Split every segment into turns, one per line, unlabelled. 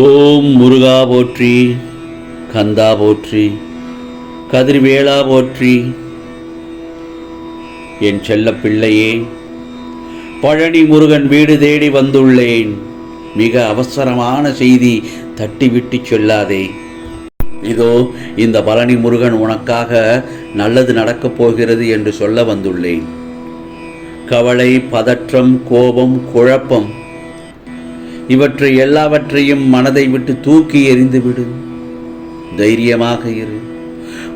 ஓம் முருகா போற்றி கந்தா போற்றி கதிர்வேளா போற்றி. என் செல்ல பிள்ளையே பழனி முருகன் வீடு தேடி வந்துள்ளேன். மிக அவசரமான செய்தி தட்டிவிட்டு சொல்லாதே. இதோ இந்த பழனி முருகன் உனக்காக நல்லது நடக்கப் போகிறது என்று சொல்ல வந்துள்ளேன். கவலை பதற்றம் கோபம் குழப்பம் இவற்றை எல்லாவற்றையும் மனதை விட்டு தூக்கி எறிந்துவிடு தைரியமாக இரு.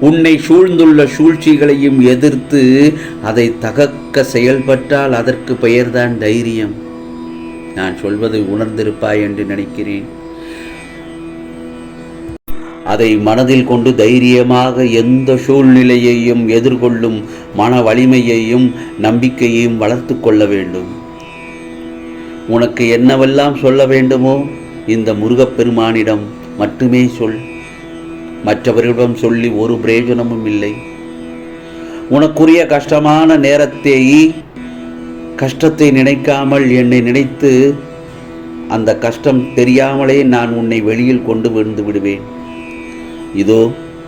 உன்னை சூழ்ந்துள்ள சூழ்ச்சிகளையும் எதிர்த்து அதை தகக்க செயல்பட்டால் அதற்கு பெயர்தான் தைரியம். நான் சொல்வதை உணர்ந்திருப்பாய் என்று நினைக்கிறேன். அதை மனதில் கொண்டு தைரியமாக எந்த சூழ்நிலையையும் எதிர்கொள்ளும் மன வலிமையையும் நம்பிக்கையையும் வளர்த்து கொள்ள வேண்டும். உனக்கு என்னவெல்லாம் சொல்ல வேண்டுமோ இந்த முருகப்பெருமானிடம் மட்டுமே சொல். மற்றவர்களிடம் சொல்லி ஒரு பிரயோஜனமும் இல்லை. உனக்குரிய கஷ்டமான நேரத்தை கஷ்டத்தை நினைக்காமல் என்னை நினைத்து அந்த கஷ்டம் தெரியாமலே நான் உன்னை வெளியில் கொண்டு வந்து விடுவேன். இதோ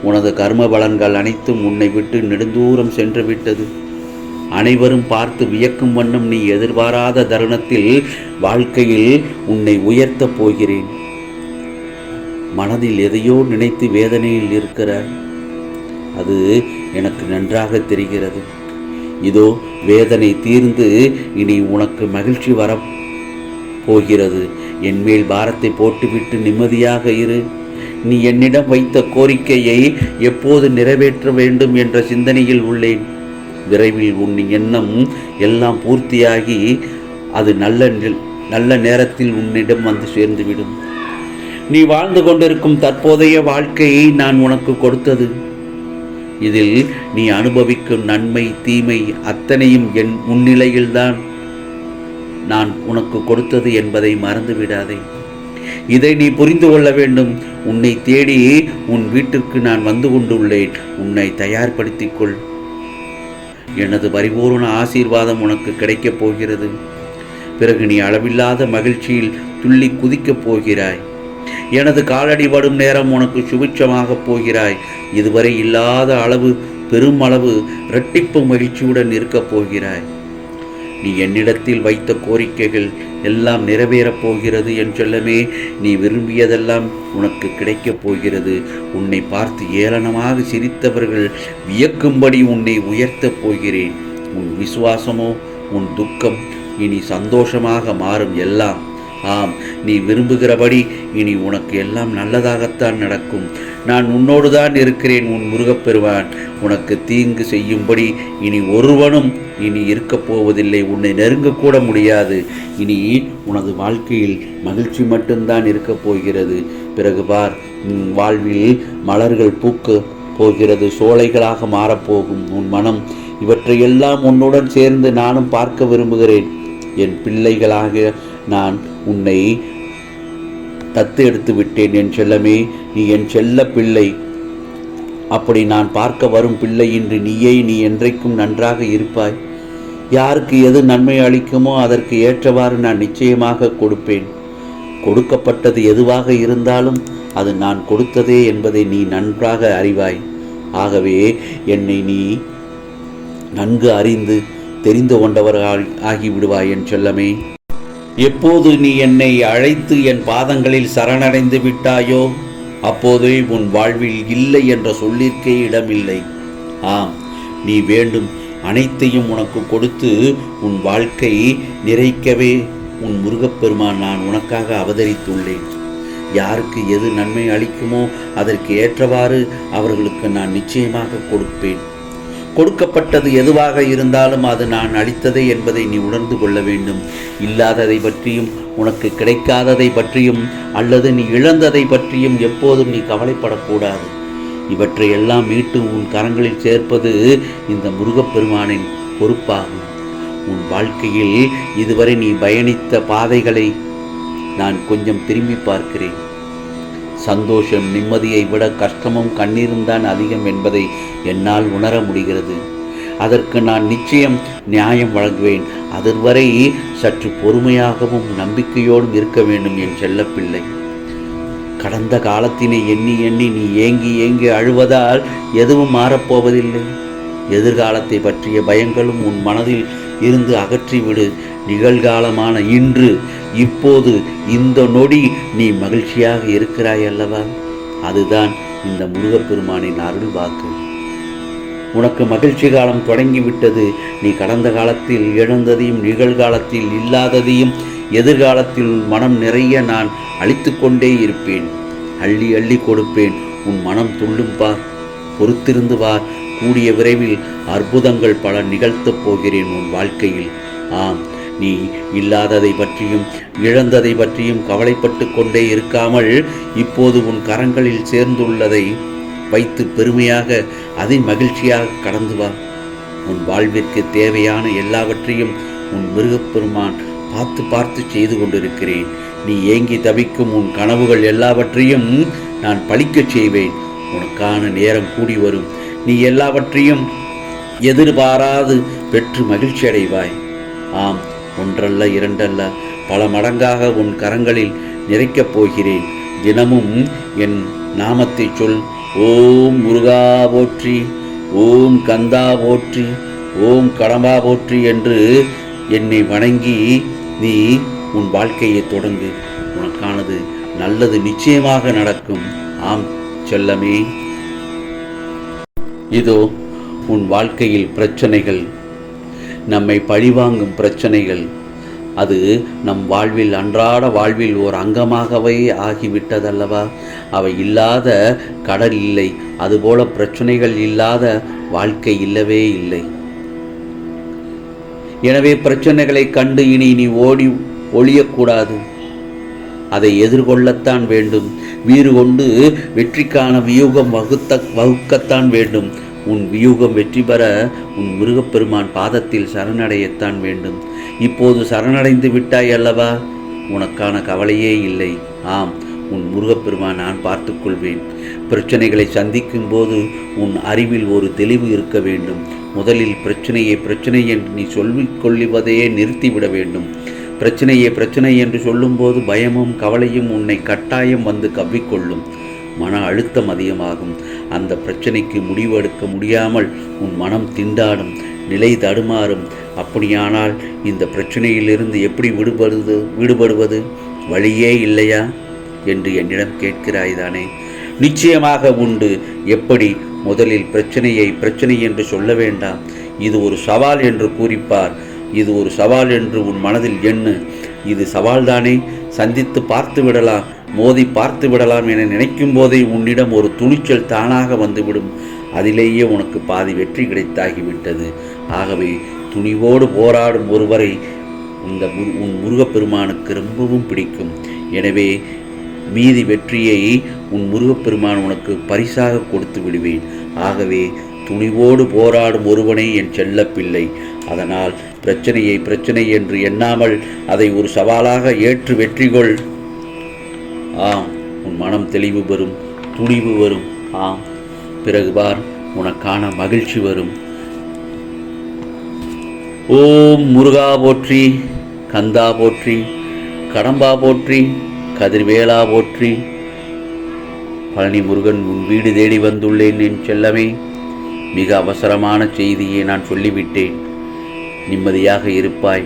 உனது கர்ம பலன்கள் அனைத்தும் உன்னை விட்டு நெடுந்தூரம் சென்று விட்டது. அனைவரும் பார்த்து வியக்கும் வண்ணம் நீ எதிர்பாராத தருணத்தில் வாழ்க்கையில் உன்னை உயர்த்தப் போகிறேன். மனதில் எதையோ நினைத்து வேதனையில் இருக்கிறார் அது எனக்கு நன்றாக தெரிகிறது. இதோ வேதனை தீர்ந்து இனி உனக்கு மகிழ்ச்சி வர போகிறது. என் மேல் பாரத்தை போட்டுவிட்டு நிம்மதியாக இரு. நீ என்னிடம் வைத்த கோரிக்கையை எப்போது நிறைவேற்ற வேண்டும் என்ற சிந்தனையில் உள்ளேன். விரைவில் உன் எண்ணம் எல்லாம் பூர்த்தியாகி அது நல்ல நில்- நல்ல நேரத்தில் உன்னிடம் வந்து சேர்ந்துவிடும். நீ வாழ்ந்து கொண்டிருக்கும் தற்போதைய வாழ்க்கையை நான் உனக்கு கொடுத்தது. இதில் நீ அனுபவிக்கும் நன்மை தீமை அத்தனையும் என் முன்னிலையில்தான் நான் உனக்கு கொடுத்தது என்பதை மறந்து விடாதே இதை நீ புரிந்து கொள்ள வேண்டும். உன்னை தேடி உன் வீட்டிற்கு நான் வந்து கொண்டுள்ளேன். உன்னை தயார்படுத்திக் கொள். எனது பரிபூர்ண ஆசீர்வாதம் உனக்கு கிடைக்கப் போகிறது. பிறகு நீ அளவில்லாத மகிழ்ச்சியில் துள்ளி குதிக்கப் போகிறாய். எனது காலடி படும் நேரம் உனக்கு சுபிட்சமாகப் போகிறாய். இதுவரை இல்லாத அளவு பெருமளவு இரட்டிப்பு மகிழ்ச்சியுடன் இருக்கப் போகிறாய். நீ என்னிடத்தில் வைத்த கோரிக்கைகள் எல்லாம் நிறைவேறப் போகிறது என் செல்லமே. நீ விரும்பியதெல்லாம் உனக்கு கிடைக்கப் போகிறது. உன்னை பார்த்து ஏளனமாக சிரித்தவர்கள் வியக்கும்படி உன்னை உயர்த்தப் போகிறேன். உன் விசுவாசமோ உன் துக்கம் இனி சந்தோஷமாக மாறும் எல்லாம். ஆம் நீ விரும்புகிறபடி இனி உனக்கு எல்லாம் நல்லதாகத்தான் நடக்கும். நான் உன்னோடு தான் இருக்கிறேன் உன் முருகப்பெருவான் உனக்கு தீங்கு செய்யும்படி இனி ஒருவனும் இனி இருக்கப் போவதில்லை. உன்னை நெருங்கக்கூட முடியாது. இனி உனது வாழ்க்கையில் மகிழ்ச்சி மட்டும்தான் இருக்கப் போகிறது. பிறகு பார் உன் வாழ்வில் மலர்கள் பூக்க போகிறது சோலைகளாக மாறப்போகும் உன் மனம் இவற்றையெல்லாம் உன்னுடன் சேர்ந்து நானும் பார்க்க விரும்புகிறேன். என் பிள்ளைகளாக நான் உன்னை தத்து எடுத்து விட்டேன் என் செல்லமே நீ என் செல்ல பிள்ளை. அப்படி நான் பார்க்க வரும் பிள்ளை இன்று நீயே நீ என்றைக்கும் நன்றாக இருப்பாய். யாருக்கு எது நன்மை அளிக்குமோ அதற்கு ஏற்றவாறு நான் நிச்சயமாக கொடுப்பேன். கொடுக்கப்பட்டது எதுவாக இருந்தாலும் அது நான் கொடுத்ததே என்பதை நீ நன்றாக அறிவாய். ஆகவே என்னை நீ நன்கு அறிந்து தெரிந்து கொண்டவர்கள் ஆகிவிடுவாய் என் செல்லமே. எப்போது நீ என்னை அழைத்து என் பாதங்களில் சரணடைந்து விட்டாயோ அப்போதே உன் வாழ்வில் இல்லை என்ற சொல்லிற்கே இடமில்லை. ஆம் நீ வேண்டும் அனைத்தையும் உனக்கு கொடுத்து உன் வாழ்க்கை நிறைக்கவே உன் முருகப்பெருமான் நான் உனக்காக அவதரித்துள்ளேன். யாருக்கு எது நன்மை அளிக்குமோ அதற்கு ஏற்றவாறு அவர்களுக்கு நான் நிச்சயமாக கொடுப்பேன். கொடுக்கப்பட்டது எதுவாக இருந்தாலும் அது நான் அளித்ததே என்பதை நீ உணர்ந்து கொள்ள வேண்டும். இல்லாததை பற்றியும் உனக்கு கிடைக்காததை பற்றியும் அல்லது நீ இழந்ததை பற்றியும் எப்போதும் நீ கவலைப்படக்கூடாது. இவற்றை எல்லாம் மீட்டு உன் கரங்களில் சேர்ப்பது இந்த முருகப்பெருமானின் பொறுப்பாகும். உன் வாழ்க்கையில் இதுவரை நீ பயணித்த பாதைகளை நான் கொஞ்சம் திரும்பி பார்க்கிறேன். சந்தோஷம் நிம்மதியை விட கஷ்டமும் கண்ணீரும் தான் அதிகம் என்பதை என்னால் உணர முடிகிறது. அதற்கு நான் நிச்சயம் நியாயம் வழங்குவேன். அதுவரை சற்று பொறுமையாகவும் நம்பிக்கையோடும் இருக்க வேண்டும் என் செல்லப்பிள்ளை. கடந்த காலத்தினை எண்ணி எண்ணி நீ ஏங்கி ஏங்கி அழுவதால் எதுவும் மாறப்போவதில்லை. எதிர்காலத்தை பற்றிய பயங்களும் உன் மனதில் இருந்து அகற்றிவிடு. நிகழ்காலமான இன்று இப்போது இந்த நொடி நீ மகிழ்ச்சியாக இருக்கிறாய் அல்லவா? அதுதான் இந்த முருகப்பெருமானின் அருள் வாக்கு. உனக்கு மகிழ்ச்சி காலம் தொடங்கிவிட்டது. நீ கடந்த காலத்தில் இழந்ததையும் நிகழ்காலத்தில் இல்லாததையும் எதிர்காலத்தில் மனம் நிறைய நான் அழித்து கொண்டே இருப்பேன். அள்ளி அள்ளி கொடுப்பேன். உன் மனம் துள்ளும் பார். பொறுத்திருந்து வார். கூடிய விரைவில் அற்புதங்கள் பல நிகழ்த்தப் போகிறேன் உன் வாழ்க்கையில். ஆம் நீ இல்லாததை பற்றியும் இழந்ததை பற்றியும் கவலைப்பட்டு கொண்டே இருக்காமல் இப்போது உன் கரங்களில் சேர்ந்துள்ளதை வைத்து பெருமையாக அதை மகிழ்ச்சியாக கடந்து வா. உன் வாழ்விற்கு தேவையான எல்லாவற்றையும் உன் மிருகப்பெருமான் பார்த்து பார்த்து செய்து கொண்டிருக்கிறேன். நீ ஏங்கி தவிக்கும் உன் கனவுகள் எல்லாவற்றையும் நான் பழிக்கச் செய்வேன். உனக்கான நேரம் கூடி வரும். நீ எல்லாவற்றையும் எதிர்பாராது பெற்று மகிழ்ச்சி அடைவாய் ஆம் ஒன்றல்ல இரண்டல்ல. பல மடங்காக உன் கரங்களில் நிறைக்கப் போகிறேன். தினமும் என் நாமத்தை சொல். ஓம் முருகா போற்றி ஓம் கந்தா போற்றி ஓம் கடம்பா போற்றி என்று என்னை வணங்கி நீ உன் வாழ்க்கையை தொடங்கு. உனக்கானது நல்லது நிச்சயமாக நடக்கும். ஆம் செல்லமே. இதோ உன் வாழ்க்கையில் பிரச்சனைகள் நம்மை பழிவாங்கும் பிரச்சனைகள். அது நம் வாழ்வில் அன்றாட வாழ்வில் ஒரு அங்கமாகவே ஆகிவிட்டதல்லவா? அவை இல்லாத கடல் இல்லை அதுபோல பிரச்சனைகள் இல்லாத வாழ்க்கை இல்லவே இல்லை. எனவே பிரச்சனைகளை கண்டு இனி நீ ஓடி ஒழியக்கூடாது அதை எதிர்கொள்ளத்தான் வேண்டும். வீறு கொண்டு வெற்றிக்கான வியூகம் வகுத்த வகுக்கத்தான் வேண்டும். உன் வியூகம் வெற்றி பெற உன் முருகப்பெருமான் பாதத்தில் சரணடையத்தான் வேண்டும். இப்போது சரணடைந்து விட்டாய் அல்லவா? உனக்கான கவலையே இல்லை. ஆம் உன் முருகப்பெருமான் நான் பார்த்து கொள்வேன். பிரச்சனைகளை சந்திக்கும் போது உன் அறிவில் ஒரு தெளிவு இருக்க வேண்டும். முதலில் பிரச்சனையை பிரச்சனை என்று நீ சொல்லிக் கொள்ளுவதையே நிறுத்திவிட வேண்டும். பிரச்சனையே பிரச்சனை என்று சொல்லும்போது பயமும் கவலையும் உன்னை கட்டாயம் வந்து கவ்விக்கொள்ளும். மன அழுத்தம் அதிகமாகும். அந்த பிரச்சனைக்கு முடிவு எடுக்க முடியாமல் உன் மனம் திண்டாடும் நிலை தடுமாறும். அப்படியானால் இந்த பிரச்சனையிலிருந்து எப்படி விடுபடுவது விடுபடுவது? வழியே இல்லையா? என்று என்னிடம் கேட்கிறாய்தானே? நிச்சயமாக உண்டு. எப்படி முதலில் பிரச்சனையை பிரச்சனை என்று சொல்ல வேண்டாம். இது ஒரு சவால் என்று கூறிப்பார். இது ஒரு சவால் என்று உன் மனதில் எண்ணு. இது சவால்தானே? சந்தித்து பார்த்து விடலாம். மோதி பார்த்து விடலாம் என நினைக்கும் போதே உன்னிடம் ஒரு துணிச்சல் தானாக வந்துவிடும். அதிலேயே உனக்கு பாதி வெற்றி கிடைத்தாகிவிட்டது. ஆகவே துணிவோடு போராடும் ஒருவரை இந்த உன் முருகப்பெருமானுக்கு ரொம்பவும் பிடிக்கும். எனவே மீதி வெற்றியை உன் முருகப்பெருமான் உனக்கு பரிசாக கொடுத்து விடுவேன். ஆகவே துணிவோடு போராடும் ஒருவனே என் செல்லப்பிள்ளை. அதனால் பிரச்சனையை பிரச்சனை என்று எண்ணாமல் அதை ஒரு சவாலாக ஏற்று வெற்றி கொள் ஆம் உன் மனம் தெளிவு வரும் துணிவு வரும். ஆம் பிறகு பார் உனக்கான மகிழ்ச்சி வரும். ஓம் முருகா போற்றி கந்தா போற்றி கடம்பா போற்றி கதிர்வேலா போற்றி. பழனி முருகன் உன் வீடு தேடி வந்துள்ளேன் என் செல்லமே. மிக அவசரமான செய்தியை நான் சொல்லிவிட்டேன். நிம்மதியாக இருப்பாய்.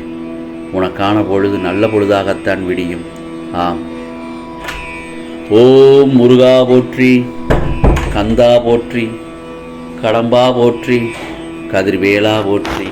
உனக்கான பொழுது நல்ல பொழுதாகத்தான் விடியும். ஆம். ஓம் முருகா போற்றி கந்தா போற்றி கடம்பா போற்றி கதிர்வேலா போற்றி.